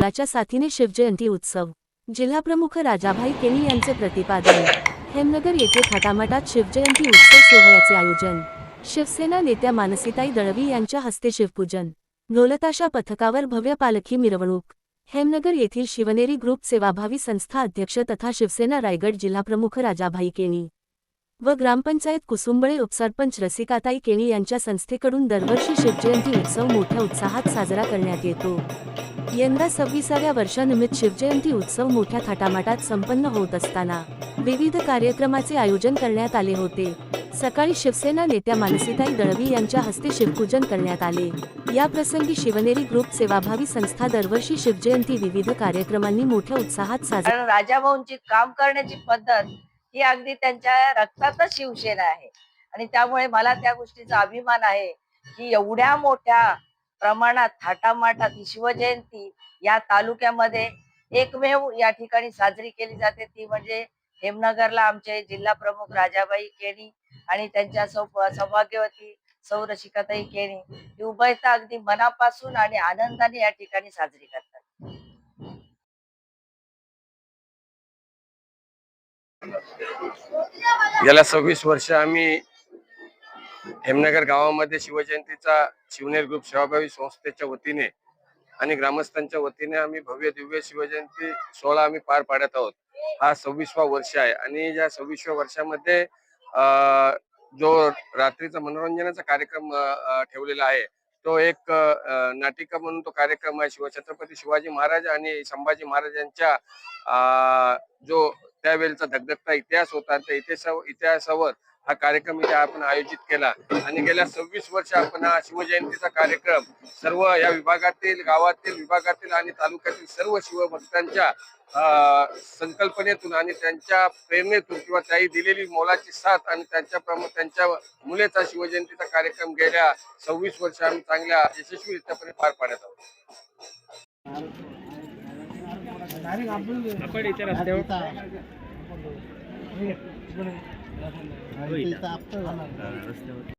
देवाच्या साथीने शिवजयंती उत्सव. जिल्हाप्रमुख राजाभाई केणी यांचे प्रतिपादन. हेमनगर येथे थाटामाटात शिवजयंती उत्सव सोहळ्याचे आयोजन. शिवसेना नेत्या मानसीताई दळवी यांच्या हस्ते शिवपूजन. ढोलताशा पथकावर भव्य पालखी मिरवणूक. हेमनगर येथील शिवनेरी ग्रुप सेवाभावी संस्था अध्यक्ष तथा शिवसेना रायगड जिल्हाप्रमुख राजाभाई केणी व ग्रामपंचायत कुसुंबळे उपसरपंच रसिकाताई केणी यांच्या संस्थेकडून दरवर्षी शिवजयंती उत्सव मोठ्या उत्साहात साजरा करण्यात येतो. यंदा सव्वीसाव्या वर्षानिमित्त शिवजयंती उत्सव मोठ्या थाटामाटात संपन्न होत असताना विविध कार्यक्रमाचे आयोजन करण्यात आले होते. सकाळी शिवसेना नेत्या मानसीताई दळवी यांच्या हस्ते शिवपूजन करण्यात आले. या प्रसंगी शिवनेरी ग्रुप सेवाभावी संस्था दरवर्षी शिवजयंती विविध कार्यक्रमांनी मोठ्या उत्साहात साजरा राजाभाऊंची काम करण्याची पद्धत ही अगदी त्यांच्या रक्तातच शिवसेना आहे. आणि त्यामुळे मला त्या गोष्टीचा अभिमान आहे की एवढ्या मोठ्या प्रमाणात थाटामाटात ही शिवजयंती या तालुक्यामध्ये एकमेव या ठिकाणी साजरी केली जाते. ती म्हणजे हेमनगरला आमचे जिल्हा प्रमुख राजाबाई केणी आणि त्यांच्या सौ सौभाग्यवती सौ रसिकाताई केणी. ही उभयता अगदी मनापासून आणि आनंदाने या ठिकाणी साजरी करतात. गेल्या सव्वीस वर्ष आम्ही हेमनगर गावामध्ये शिवजयंतीचा शिवनेर ग्रुप सेवाभावी संस्थेच्या वतीने आणि ग्रामस्थांच्या वतीने आम्ही भव्य दिव्य शिवजयंती सोहळा आम्ही पार पाडत आहोत. हा सव्वीसवा वर्ष आहे आणि या सव्वीसव्या वर्षामध्ये जो रात्रीचा मनोरंजनाचा कार्यक्रम ठेवलेला आहे तो एक नाटिका म्हणून तो कार्यक्रम आहे. शिव छत्रपती शिवाजी महाराज आणि संभाजी महाराजांच्या अं, जो त्यावेळेचा धगधगता इतिहास होता त्या इतिहासा इतिहासावर हा कार्यक्रम इथे आपण आयोजित केला. आणि गेल्या सव्वीस वर्ष आपण हा शिवजयंतीचा कार्यक्रम सर्व या विभागातील गावातील विभागातील आणि तालुक्यातील सर्व शिवभक्तांच्या संकल्पनेतून आणि त्यांच्या प्रेरणेतून किंवा त्याही दिलेली मोलाची साथ आणि त्यांच्या प्रमुख त्यांच्या मुलेचा शिवजयंतीचा कार्यक्रम गेल्या सव्वीस वर्ष आम्ही चांगल्या यशस्वीरित्यापणे पार पाडत आहोत. आपण इथे रस्त्यावर रस्त्यावर